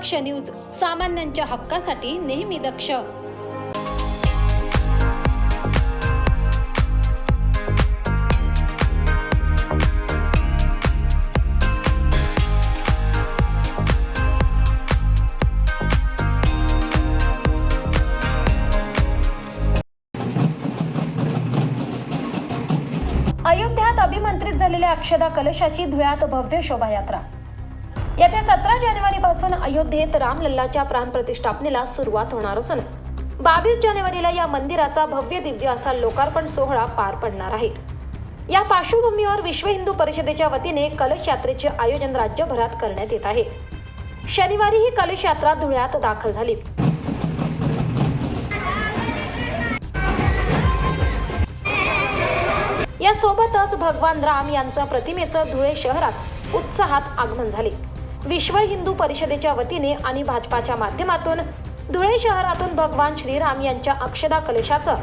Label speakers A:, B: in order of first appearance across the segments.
A: दक्ष news सामान्यांच्या हक्कासाठी नेहमी दक्ष. अयोध्यात अभिमंत्रित झालेल्या अक्षदा कलशाची धुळ्यात भव्य शोभायात्रा. येत्या सतरा जानेवारीपासून अयोध्येत रामलल्लाच्या प्राणप्रतिष्ठापनेला सुरुवात होणार असून बावीस जानेवारीला या मंदिराचा भव्य दिव्य असा लोकार्पण सोहळा पार पडणार आहे. या पार्श्वभूमीवर विश्व हिंदू परिषदेच्या वतीने कलश यात्रेचे आयोजन राज्यभरात करण्यात येत आहे. शनिवारी ही कलश यात्रा धुळ्यात दाखल झाली. यासोबतच भगवान राम यांचं प्रतिमेचं धुळे शहरात उत्साहात आगमन झाले. विश्व हिंदू परिषदेच्या वतीने आणि भाजपाच्या माध्यमातून धुळे शहरातून भगवान श्रीराम यांच्या अक्षदा कलशाचं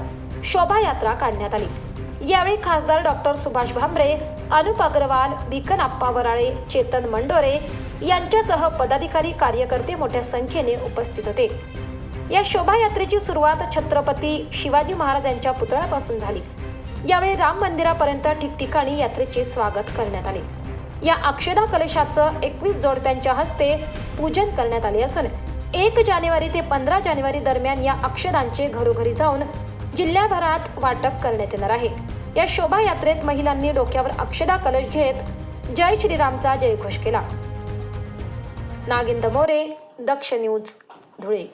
A: शोभायात्रा काढण्यात आली. यावेळी खासदार डॉक्टर सुभाष भामरे अनुप अग्रवाल भिकन आप्पा वराळे चेतन मंडोरे यांच्यासह पदाधिकारी कार्यकर्ते मोठ्या संख्येने उपस्थित होते. या शोभायात्रेची सुरुवात छत्रपती शिवाजी महाराज यांच्या पुतळ्यापासून झाली. यावेळी राम मंदिरापर्यंत ठिकठिकाणी यात्रेचे स्वागत करण्यात आले. या अक्षदा कलशाचं एकवीस जोडप्यांच्या हस्ते पूजन करण्यात आले असून एक जानेवारी ते पंधरा जानेवारी दरम्यान या अक्षदांचे घरोघरी जाऊन जिल्ह्याभरात वाटप करण्यात येणार आहे. या शोभायात्रेत महिलांनी डोक्यावर अक्षदा कलश घेत जय श्रीरामचा जयघोष केला. नागिंद मोरे दक्ष न्यूज धुळे.